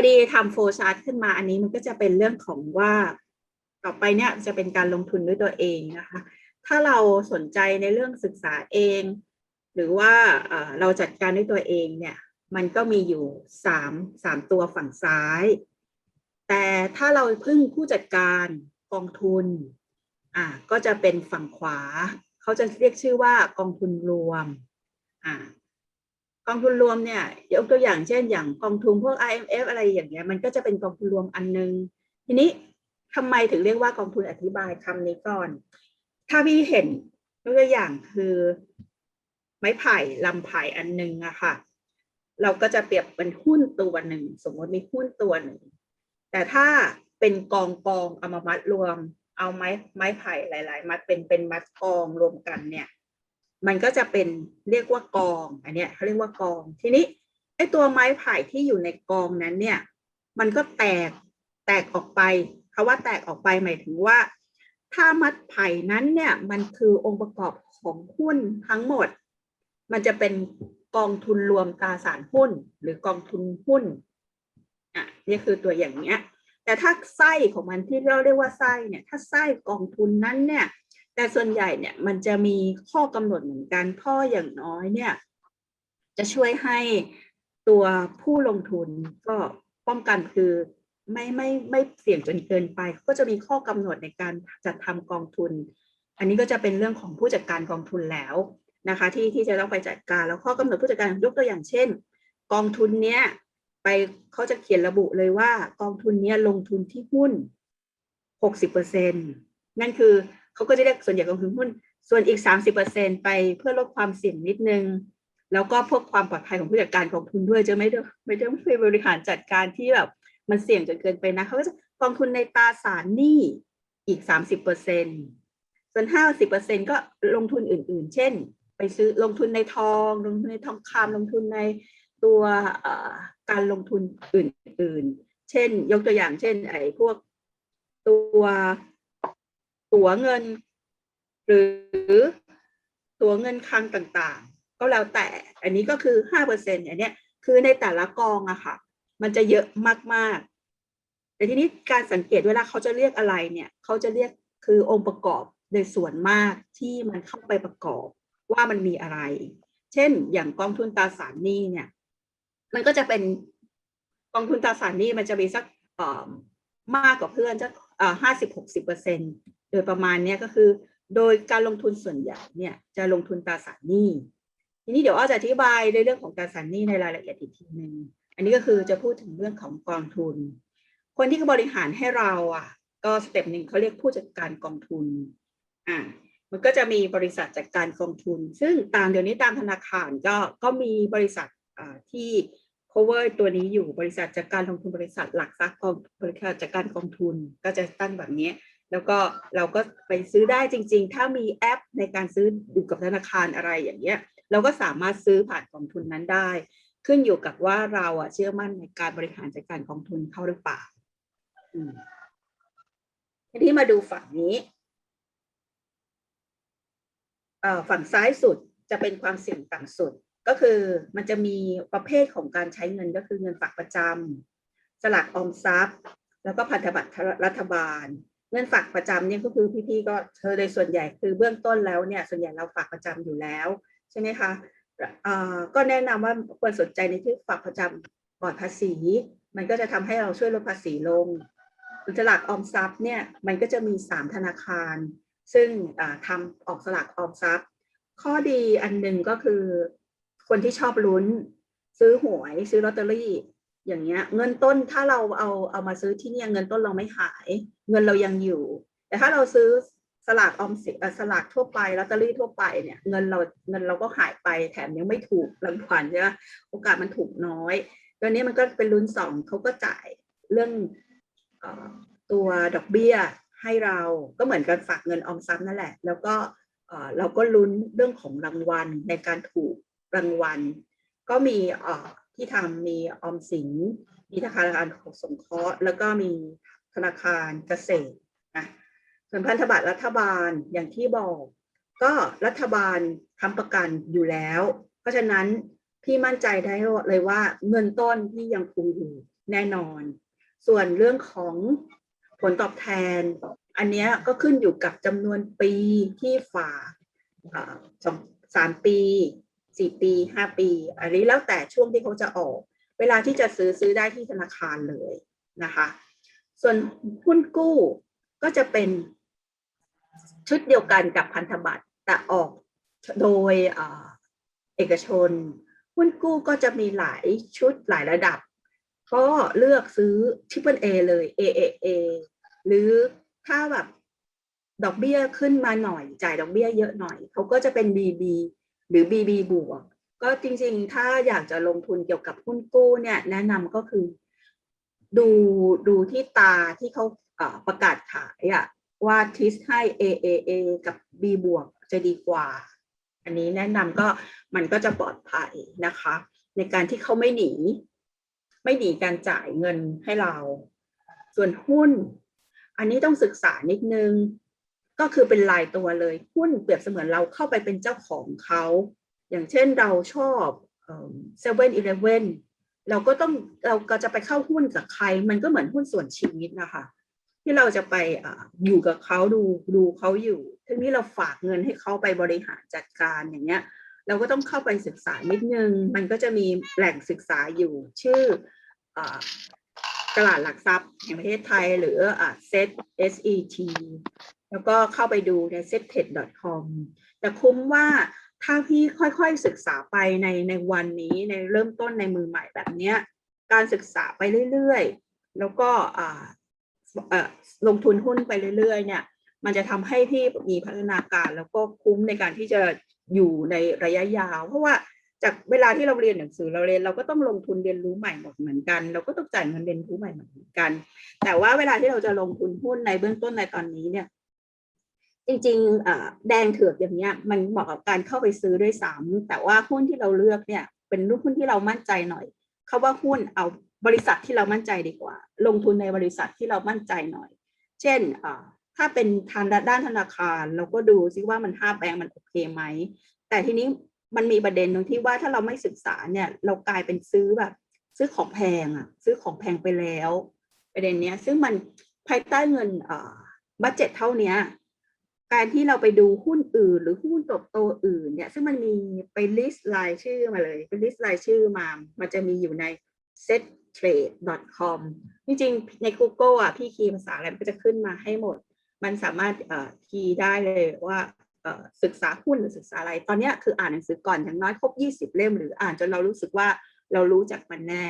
อดีทำโฟชาร์ตขึ้นมาอันนี้มันก็จะเป็นเรื่องของว่าต่อไปเนี่ยจะเป็นการลงทุนด้วยตัวเองนะคะ ถ้าเราสนใจในเรื่องศึกษาเอง หรือว่าเราจัดการด้วยตัวเองเนี่ย มันก็มีอยู่สามสามตัวฝั่งซ้าย แต่ถ้าเราพึ่งผู้จัดการกองทุนอ่าก็จะเป็นฝั่งขวา เขาจะเรียกชื่อว่ากองทุนรวมอ่า กองทุนรวมเนี่ยยกตัวอย่างเช่น อย่างกองทุนพวก IMF อะไรอย่างเงี้ยมันก็จะเป็นกองทุนรวมอันนึง ทีนี้ทำไมถึงเรียกว่ากองทุนอธิบายคำนี้ก่อน ถ้าพี่เห็นยกตัวอย่างคือไม้ไผ่ลำไผ่อันหนึงอะค่ะ เราก็จะเปรียบเป็นหุ้นตัวหนึ่ง สมมติมีหุ้นตัวหนึ่ง แต่ถ้าเป็นกองกองเอามามัดรวม เอาไม้ไม้ไผ่หลาย ๆ มัดเป็นเป็นมัดกองรวมกันเนี่ย มันก็จะเป็นเรียกว่ากอง อันเนี้ยเขาเรียกว่ากอง ทีนี้ไอ้ตัวไม้ไผ่ที่อยู่ในกองนั้นเนี่ย มันก็แตกแตกออกไปคาว่าแตกออกไปหมายถึงว่า ถ้ามัดไผ่นั้นเนี่ยมันคือองค์ประกอบของหุ้นทั้งหมด มันจะเป็นกองทุนรวมตราสารหุ้น หรือกองทุนหุ้นอะนี่คือตัวอย่างเนี้ย แต่ถ้าไส้ของมันที่เราเรียกว่าไส้เนี่ย ถ้าไส้กองทุนนั้นเนี่ย แต่ส่วนใหญ่เนี่ยมันจะมีข้อกำหนดเหมือนกันข้ออย่างน้อยเนี่ย จะช่วยให้ตัวผู้ลงทุนก็ป้องกันคือไม่ไม่ไม่เสี่ยงจนเกินไป ก็จะมีข้อกำหนดในการจัดทำกองทุน อันนี้ก็จะเป็นเรื่องของผู้จัดการกองทุนแล้วนะคะ ที่ที่จะต้องไปจัดการแล้วข้อกำหนดผู้จัดการยกตัวอย่างเช่น กองทุนเนี้ยไปเขาจะเขียนระบุเลยว่ากองทุนเนี้ยลงทุนที่หุ้นหกสิบเปอร์เซ็นนั่นคือ เขาก็จะเรียกส่วนใหญ่กองทุนหุ้น ส่วนอีกสามสิบเปอร์เซ็นไปเพื่อลดความเสี่ยงนิดนึง แล้วก็พื่อความปลอดภัยของผู้จัดการกองทุนด้วยจะไม่ได้ไม่ได้ไม่บริหารจัดการที่แบบมันเสี่ยงจนเกินไปนะเขาก็จะกองทุนในตราสารหนี้อีกสามสิบเปอร์เซ็นส่วนห้าสิบเปอร์เซ็นก็ลงทุนอื่น ๆ เช่น ไปซื้อลงทุนในทอง ลงทุนในทองคำลงทุนในตัวการลงทุนอื่น ๆ เช่น ยกตัวอย่างเช่นไอ้พวกตัว ตั๋วเงิน หรือตัวเงินคลังต่างๆ ก็แล้วแต่อันนี้ก็คือห้าเปอร์เซ็นต์อันเนี้ยคือในแต่ละกองอะค่ะ มันจะเยอะมากๆ แต่ทีนี้การสังเกตเวลาเขาจะเรียกอะไรเนี่ยเขาจะเรียกคือองค์ประกอบในส่วนมากที่มันเข้าไปประกอบว่ามันมีอะไร เช่น อย่างกองทุนตราสารหนี้เนี่ย มันก็จะเป็นกองทุนตราสารหนี้มันจะมีสักมากกว่าเพื่อนจะห้าสิบหกสิบเปอร์เซ็น โดยประมาณเนี้ยก็คือ โดยการลงทุนส่วนใหญ่เนี่ยจะลงทุนตราสารหนี้ ทีนี้เดี๋ยวอ้อจะอธิบายในเรื่องของตราสารหนี้ในรายละเอียดอีกทีหนึ่งอันนี้ก็คือจะพูดถึงเรื่องของกองทุน คนที่บริหารให้เราอะ ก็สเต็ปหนึ่งเขาเรียกผู้จัดการกองทุนอ่ามันก็จะมีบริษัทจัดการกองทุน ซึ่งตามเดี๋ยวนี้ตามธนาคารก็ก็มีบริษัทอ่าที่ cover ตัวนี้อยู่บริษัทจัดการลงทุนบริษัทหลักทรัพย์กองบริษัทจัดการกองทุนก็จะตั้งแบบนี้ แล้วก็เราก็ไปซื้อได้จริง ๆ ถ้ามีแอปในการซื้ออยู่กับธนาคารอะไรอย่างเงี้ย เราก็สามารถซื้อผ่านกองทุนนั้นได้ ขึ้นอยู่กับว่าเราอะเชื่อมั่นในการบริหารจัดการกองทุนเขาหรือเปล่าอืมทีนี้มาดูฝั่งนี้เอ่อฝั่งซ้ายสุดจะเป็นความเสี่ยงต่ำสุด ก็คือมันจะมีประเภทของการใช้เงินก็คือเงินฝากประจำสลากออมทรัพย์ แล้วก็พันธบัตรรัฐบาล เงินฝากประจำเนี่ยก็คือพี่ๆก็เธอโดยส่วนใหญ่คือเบื้องต้นแล้วเนี่ยส่วนใหญ่เราฝากประจำอยู่แล้วใช่ไหมคะก็แนะนำว่าควรสนใจในที่ฝากประจำปลอดภาษี มันก็จะทำให้เราช่วยลดภาษีลงสลากออมทรัพย์เนี่ยมันก็จะมีสามธนาคาร ซึ่งอ่าทำออกสลากออมทรัพย์ ข้อดีอันหนึ่งก็คือคนที่ชอบลุ้น ซื้อหวย ซื้อลอตเตอรี่ อย่างเงี้ยเงินต้นถ้าเราเอาเอามาซื้อที่เนี่ยเงินต้นเราไม่หาย เงินเรายังอยู่ แต่ถ้าเราซื้อสลากออมสินสลากทั่วไปลอตเตอรี่ทั่วไปเนี่ยเงินเราเงินเราก็หายไปแถมยังไม่ถูกรางวัลใช่ไหมโอกาสมันถูกน้อยตอนนี้มันก็เป็นลุ้นสองเขาก็จ่ายเรื่องอตัวดอกเบี้ยให้เราก็เหมือนกันฝากเงินออมทรัพย์นั่นแหละ แล้วก็เราก็ลุ้นเรื่องของรางวัลในการถูกรางวัล ก็มีอ ที่ทำมีออมสิน มีธนาคารสงเคราะห์ แล้วก็มีธนาคารเกษตรนะส่วนพันธบัตรรัฐบาลอย่างที่บอก ก็รัฐบาลทำประกันอยู่แล้ว เพราะฉะนั้นพี่มั่นใจได้เลยว่าเงินต้นที่ยังคงอยู่แน่นอน ส่วนเรื่องของผลตอบแทน อันนี้ก็ขึ้นอยู่กับจำนวนปีที่ฝากอ่าสองสามปี สี่ปีห้าปี อันนี้แล้วแต่ช่วงที่เขาจะออก เวลาที่จะซื้อซื้อได้ที่ธนาคารเลยนะคะ ส่วนหุ้นกู้ก็จะเป็นชุดเดียวกันกับพันธบัตรแต่ออกโดยอเอกชน หุ้นกู้ก็จะมีหลายชุดหลายระดับ ก็เลือกซื้อ Triple A เลย AAA หรือถ้าแบบดอกเบี้ยขึ้นมาหน่อยจ่ายดอกเบี้ยเยอะหน่อยเขาก็จะเป็น BB หรือ BB บวก ก็จริงๆ ถ้าอยากจะลงทุนเกี่ยวกับหุ้นกู้เนี่ยแนะนำก็คือดูดูที่ตาที่เขาประกาศขายอะว่าทิสให้ AAA กับ B บวกจะดีกว่า อันนี้แนะนำก็มันก็จะปลอดภัยนะคะ ในการที่เขาไม่หนี ไม่หนีการจ่ายเงินให้เรา ส่วนหุ้น อันนี้ต้องศึกษานิดนึง ก็คือเป็นรายตัวเลยหุ้นเปรียบเสมือนเราเข้าไปเป็นเจ้าของเขา อย่างเช่นเราชอบเซเว่นอีเลฟเว่นเราก็ต้องเราก็จะไปเข้าหุ้นกับใคร มันก็เหมือนหุ้นส่วนชีวิตนะคะ ที่เราจะไปออยู่กับเขาดูดูเขาอยู่ทั้งนี้เราฝากเงินให้เขาไปบริหารจัดการอย่างเงี้ย เราก็ต้องเข้าไปศึกษานิดนึง มันก็จะมีแหล่งศึกษาอยู่ชื่ออตลาดหลักทรัพย์แห่งประเทศไทยหรืออ่า SET SET แล้วก็เข้าไปดูใน settech.com แต่คุ้มว่าถ้าพี่ค่อยๆศึกษาไปในในวันนี้ในเริ่มต้นในมือใหม่แบบเนี้ยการศึกษาไปเรื่อยๆ แล้วก็อ่าลงทุนหุ้นไปเรื่อยๆ เนี่ย มันจะทำให้พี่มีพัฒนาการแล้วก็คุ้มในการที่จะอยู่ในระยะยาว เพราะว่าจากเวลาที่เราเรียนหนังสือเราเรียนเราก็ต้องลงทุนเรียนรู้ใหม่หมดเหมือนกัน เราก็ต้องจ่ายเงินเรียนรู้ใหม่เหมือนกัน แต่ว่าเวลาที่เราจะลงทุนหุ้นในเบื้องต้นในตอนนี้เนี่ย จริงๆแดงเถือกอย่างเนี้ยมันเหมาะกับการเข้าไปซื้อด้วยซ้ำแต่ว่าหุ้นที่เราเลือกเนี่ยเป็นหุ้นที่เรามั่นใจหน่อยเขาว่าหุ้นเอาบริษัทที่เรามั่นใจดีกว่า ลงทุนในบริษัทที่เรามั่นใจหน่อย เช่นถ้าเป็นทางด้านธนาคารเราก็ดูซิว่ามันห้าแบงก์มันโอเคไหม แต่ทีนี้มันมีประเด็นตรงที่ว่าถ้าเราไม่ศึกษาเนี่ยเรากลายเป็นซื้อแบบซื้อของแพงอะซื้อของแพงไปแล้ว ประเด็นเนี้ยซึ่งมันภายใต้เงินบัตเจ็ตเท่าเนี้ย การที่เราไปดูหุ้นอื่น หรือหุ้นโตโตอื่นเนี่ย ซึ่งมันมีไปลิสต์รายชื่อมาเลยเป็นลิสต์รายชื่อมา มันจะมีอยู่ใน settrade.com จริงๆ ใน Google อะ พี่คีย์ภาษาอะไรมันก็จะขึ้นมาให้หมด มันสามารถเอ่อคีย์ได้เลยว่าศึกษาหุ้นหรือศึกษาอะไร ตอนนี้คืออ่านหนังสือก่อนอย่างน้อยครบ 20 เล่ม หรืออ่านจนเรารู้สึกว่าเรารู้จักมันแน่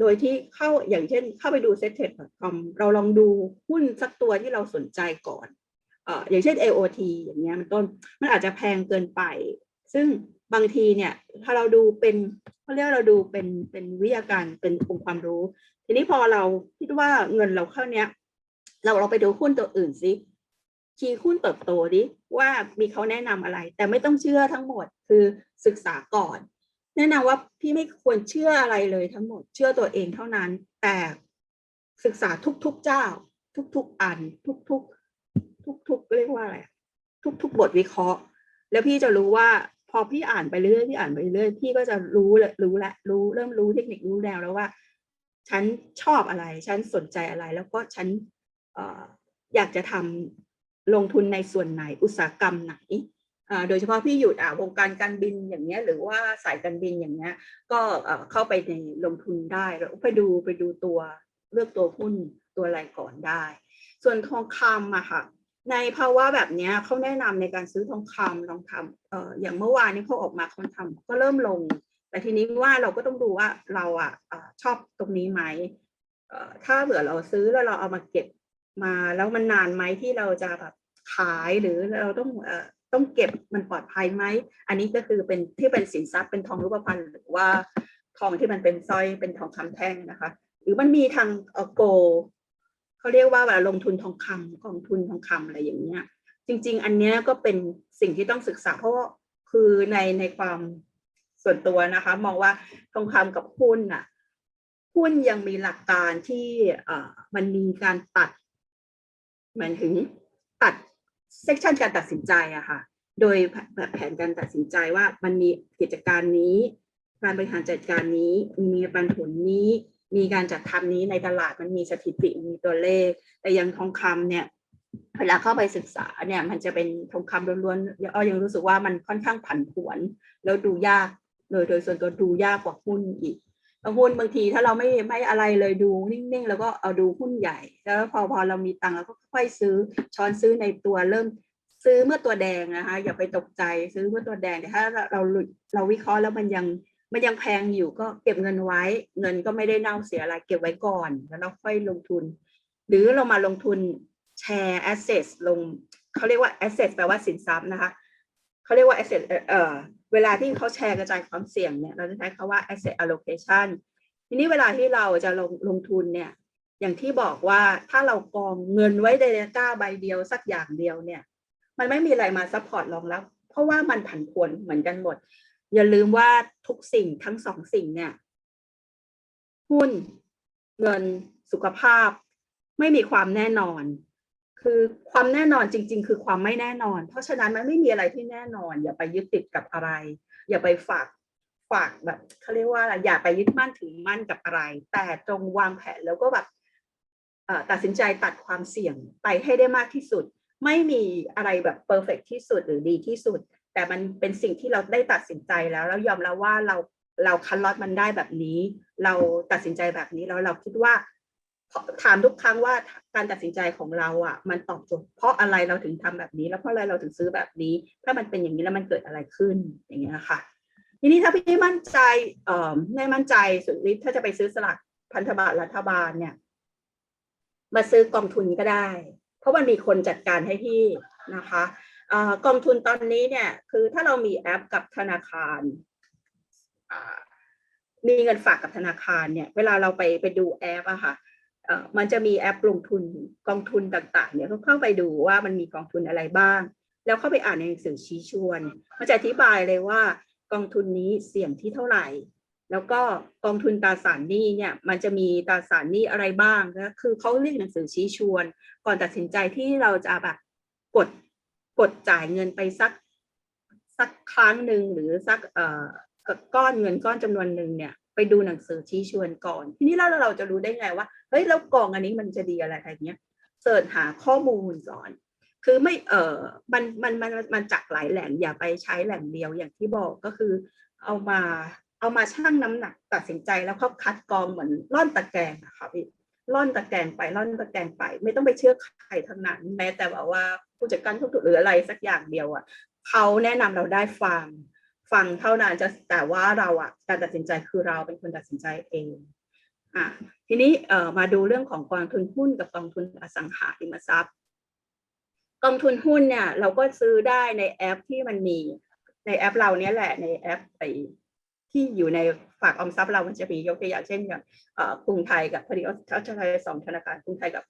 โดยที่เข้าอย่างเช่นเข้าไปดู settrade.com เราลองดูหุ้นสักตัวที่เราสนใจก่อน อย่างเช่น AOT อย่างเงี้ยมันต้นมันอาจจะแพงเกินไป ซึ่งบางทีเนี่ยถ้าเราดูเป็นเขาเรียกเราดูเป็นเป็นวิทยาการเป็นองค์ความรู้ ทีนี้พอเราคิดว่าเงินเราเข้าเนี้ย เราเราไปดูหุ้นตัวอื่นสิคีย์หุ้นเติบโตดิว่ามีเขาแนะนำอะไร แต่ไม่ต้องเชื่อทั้งหมดคือศึกษาก่อน แนะนำว่าพี่ไม่ควรเชื่ออะไรเลยทั้งหมด เชื่อตัวเองเท่านั้น แต่ศึกษาทุกๆเจ้า ทุกๆอัน ทุกๆ ทุกๆเรียกว่าอะไรทุก ๆ บทวิเคราะห์ แล้วพี่จะรู้ว่าพอพี่อ่านไปเรื่อยพี่อ่านไปเรื่อยพี่ก็จะรู้เลยรู้ละรู้เริ่มรู้เทคนิครู้แนวแล้วว่า ฉันชอบอะไร ฉันสนใจอะไร แล้วก็ฉันเออยากจะทำลงทุนในส่วนไหนอุตสาหกรรมไหนอ่าโดยเฉพาะพี่อยู่อ่าวงการการบินอย่างเงี้ยหรือว่าสายการบินอย่างเงี้ยก็เอ่อเข้าไปในลงทุนได้แล้วไปดูไปดูตัวเลือกตัวหุ้นตัวอะไรก่อนได้ ส่วนทองคำอะค่ะ ในภาวะแบบนี้เขาแนะนำในการซื้อทองคำลองทำเอ่ออย่างเมื่อวานนี้เขาออกมาเขาทำก็เริ่มลง แต่ทีนี้ว่าเราก็ต้องดูว่าเราอะชอบตรงนี้ไหมเอ่อถ้าเผื่อเราซื้อแล้วเราเอามาเก็บมาแล้วมันนานไหมที่เราจะแบบขายหรือเราต้องเอ่อต้องเก็บมันปลอดภัยไหม อันนี้ก็คือเป็นที่เป็นสินทรัพย์เป็นทองรูปพรรณหรือว่าทองที่มันเป็นสร้อยเป็นทองคำแท่งนะคะ หรือมันมีทางเอ่อโก เขาเรียกว่าเวลาลงทุนทองคำกองทุนทองคำอะไรอย่างเงี้ย จริง ๆ อันเนี้ยก็เป็นสิ่งที่ต้องศึกษาเพราะว่าคือในในความส่วนตัวนะคะ มองว่าทองคำกับหุ้นน่ะหุ้นยังมีหลักการที่เอ่อมันมีการตัดหมายถึงตัดเซกชันการตัดสินใจอะค่ะ โดยแบบแผนการตัดสินใจว่ามันมีกิจการนี้ การบริหารจัดการนี้มีปันผลนี้ มีการจัดทำนี้ในตลาดมันมีสถิติมีตัวเลข แต่ยังทองคำเนี่ยเวลาเข้าไปศึกษาเนี่ยมันจะเป็นทองคำล้วนๆอ้อยังรู้สึกว่ามันค่อนข้างผันผวน แล้วดูยากโดยโดยส่วนตัวดูยากกว่าหุ้นอีกหุ้นบางทีถ้าเราไม่ไม่อะไรเลยดูนิ่งๆ แล้วก็เอาดูหุ้นใหญ่ แล้วพอพอเรามีตังค์เราก็ค่อยซื้อช้อนซื้อในตัวเริ่มซื้อเมื่อตัวแดงนะคะอย่าไปตกใจซื้อเมื่อตัวแดงแต่ถ้าเราเราวิเคราะห์แล้วมันยัง มันยังแพงอยู่ก็เก็บเงินไว้ เงินก็ไม่ได้เน่าเสียอะไรเก็บไว้ก่อน แล้วเราค่อยลงทุน หรือเรามาลงทุนแชร์ assets ลงเขาเรียกว่า assets แปลว่าสินทรัพย์นะคะเขาเรียกว่า asset เอ่อเวลาที่เขาแชร์กระจายความเสี่ยงเนี่ยเราจะใช้คาว่า asset allocation ทีนี้เวลาที่เราจะลงลงทุนเนี่ยอย่างที่บอกว่าถ้าเรากองเงินไว้ในก้าใบเดียวสักอย่างเดียวเนี่ย มันไม่มีอะไรมาซัพพอร์ตรองรับ เพราะว่ามันผันผวนเหมือนกันหมด อย่าลืมว่าทุกสิ่งทั้งสองสิ่งเนี่ยหุ้นเงินสุขภาพ ไม่มีความแน่นอน คือความแน่นอนจริง ๆ คือความไม่แน่นอน เพราะฉะนั้นมันไม่มีอะไรที่แน่นอน อย่าไปยึดติดกับอะไร อย่าไปฝากฝากแบบเขาเรียกว่าอะไรอย่าไปยึดมั่นถือมั่นกับอะไร แต่จงวางแผนแล้วก็แบบตัดสินใจตัดความเสี่ยงไปให้ได้มากที่สุด ไม่มีอะไรแบบเพอร์เฟกที่สุดหรือดีที่สุด แต่มันเป็นสิ่งที่เราได้ตัดสินใจแล้วแล้วยอมแล้วว่าเราเราคันลอตมันได้แบบนี้ เราตัดสินใจแบบนี้แล้วเราคิดว่าถามทุกครั้งว่าการตัดสินใจของเราอะ มันตอบโจทย์เพราะอะไรเราถึงทำแบบนี้ แล้วเพราะอะไรเราถึงซื้อแบบนี้ ถ้ามันเป็นอย่างนี้แล้วมันเกิดอะไรขึ้นอย่างเงี้ยค่ะ ทีนี้ถ้าพี่มั่นใจเอ่อไม่มั่นใจสุดฤทธิ์ถ้าจะไปซื้อสลากพันธบัตรรัฐบาลเนี่ย มาซื้อกองทุนก็ได้ เพราะมันมีคนจัดการให้พี่นะคะ กองทุนตอนนี้เนี่ย คือถ้าเรามีแอปกับธนาคารมีเงินฝากกับธนาคารเนี่ย เวลาเราไปไปดูแอปอะค่ะมันจะมีแอปลงทุนกองทุนต่าง ๆ เนี่ยเขาเข้าไปดูว่ามันมีกองทุนอะไรบ้าง แล้วเข้าไปอ่านในหนังสือชี้ชวนมันจะอธิบายเลยว่ากองทุนนี้เสี่ยงที่เท่าไหร่ แล้วก็กองทุนตราสารหนี้เนี่ยมันจะมีตราสารหนี้อะไรบ้างนะคือเขาเรียกหนังสือชี้ชวน ก่อนตัดสินใจที่เราจะแบบกด กดจ่ายเงินไปสักสักครั้งหนึ่งหรือสักเอ่อก้อนเงินก้อนจำนวนหนึ่งเนี่ยไปดูหนังสือชี้ชวนก่อน ทีนี้เราเราจะรู้ได้ไงว่าเฮ้ยแล้วกองอันนี้มันจะดีอะไรอะไรเงี้ยเสิร์ชหาข้อมูลก่อน คือไม่เออมันมันมันมันจากหลายแหล่งอย่าไปใช้แหล่งเดียวอย่างที่บอกก็คือ เอามาเอามาชั่งน้ำหนักตัดสินใจแล้วเขาคัดกรองเหมือนล่อนตะแกรงอะค่ะพี่ ล่อนตะแกงไปล่อนตะแกงไป ไม่ต้องไปเชื่อใครทั้งนั้น แม้แต่แบบว่าผู้จัดการทุกหรืออะไรสักอย่างเดียวอะเขาแนะนำเราได้ฟังฟังเท่านั้นจะแต่ว่าเราอะการตัดสินใจคือเราเป็นคนตัดสินใจเองอะทีนี้เอ่อมาดูเรื่องของกองทุนหุ้นกับกองทุนอสังหาริมทรัพย์ กองทุนหุ้นเนี่ย เราก็ซื้อได้ในแอปที่มันมีในแอปเราเนี้ยแหละในแอปไปที่อยู่ใน ฝากออมทรัพย์เรามันจะมียกตัวอย่างเช่นอย่างกรุงไทยกับพอดีเขาจะใช้สองธนาคารกรุงไทยกับ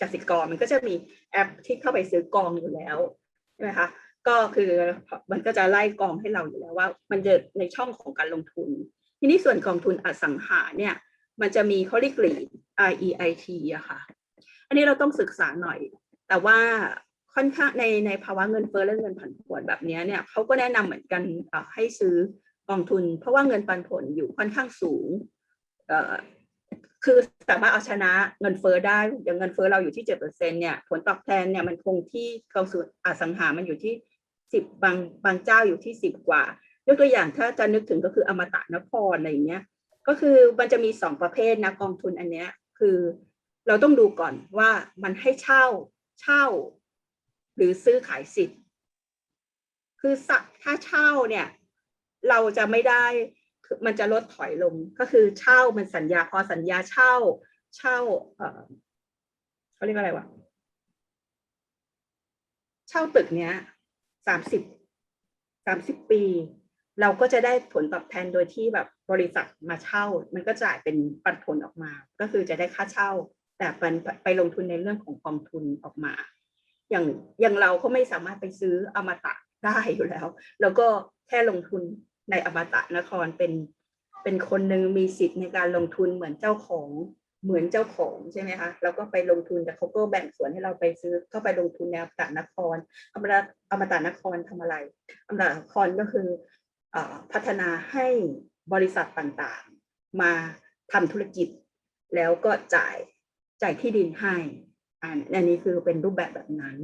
กสิกรมันก็จะมีแอปที่เข้าไปซื้อกองอยู่แล้วใช่ไหมคะก็คือมันก็จะไล่กองให้เราอยู่แล้วว่า มันจะในช่องของการลงทุน ทีนี้ส่วนกองทุนอสังหาเนี่ยมันจะมีเขาเรียกหลี REIT อะค่ะ อันนี้เราต้องศึกษาหน่อย แต่ว่าค่อนข้างในในภาวะเงินเฟ้อและเงินผันผวนแบบนี้เนี่ยเขาก็แนะนำเหมือนกันให้ซื้อ กองทุน เพราะว่าเงินปันผลอยู่ค่อนข้างสูงคือสามารถเอาชนะเงินเฟ้อได้อย่างเงินเฟ้อเราอยู่ที่เจ็ดเปอร์เซ็นเนี่ยผลตอบแทนเนี่ยมันคงที่กองทุนอสังหามันอยู่ที่สิบบางบางเจ้าอยู่ที่สิบกว่ายกตัวอย่างถ้าจะนึกถึงก็คืออมตะนครอะไรอย่างเงี้ยก็คือมันจะมีสองประเภทนะกองทุนอันเนี้ยคือเราต้องดูก่อนว่ามันให้เช่าเช่า หรือซื้อขายสิทธิ์ คือถ้าเช่าเนี่ย เราจะไม่ได้มันจะลดถอยลงก็คือเช่ามันสัญญาพอสัญญาเช่า เช่าเออเขาเรียกอะไรวะเช่าตึกเนี้ยสามสิบสามสิบปี เราก็จะได้ผลตอบแทนโดยที่แบบบริษัทมาเช่า มันก็จ่ายเป็นปันผลออกมา ก็คือจะได้ค่าเช่า แต่มันไปลงทุนในเรื่องของกองทุนออกมา อย่างอย่างเราก็ไม่สามารถไปซื้ออมตะ ได้อยู่แล้ว แล้วก็แค่ลงทุนในอมตะนครเป็นเป็นคนหนึ่งมีสิทธิ์ในการลงทุนเหมือนเจ้าของเหมือนเจ้าของใช่ไหมคะแล้วก็ไปลงทุนแต่เขาก็แบ่งส่วนให้เราไปซื้อเข้าไปลงทุนในอมตะนครอมตะอมตะนครทำอะไรอมตะนครก็คือพัฒนาให้บริษัทต่างๆ มาทำธุรกิจ แล้วก็จ่ายจ่ายที่ดินให้อันอันนี้คือเป็นรูปแบบแบบนั้น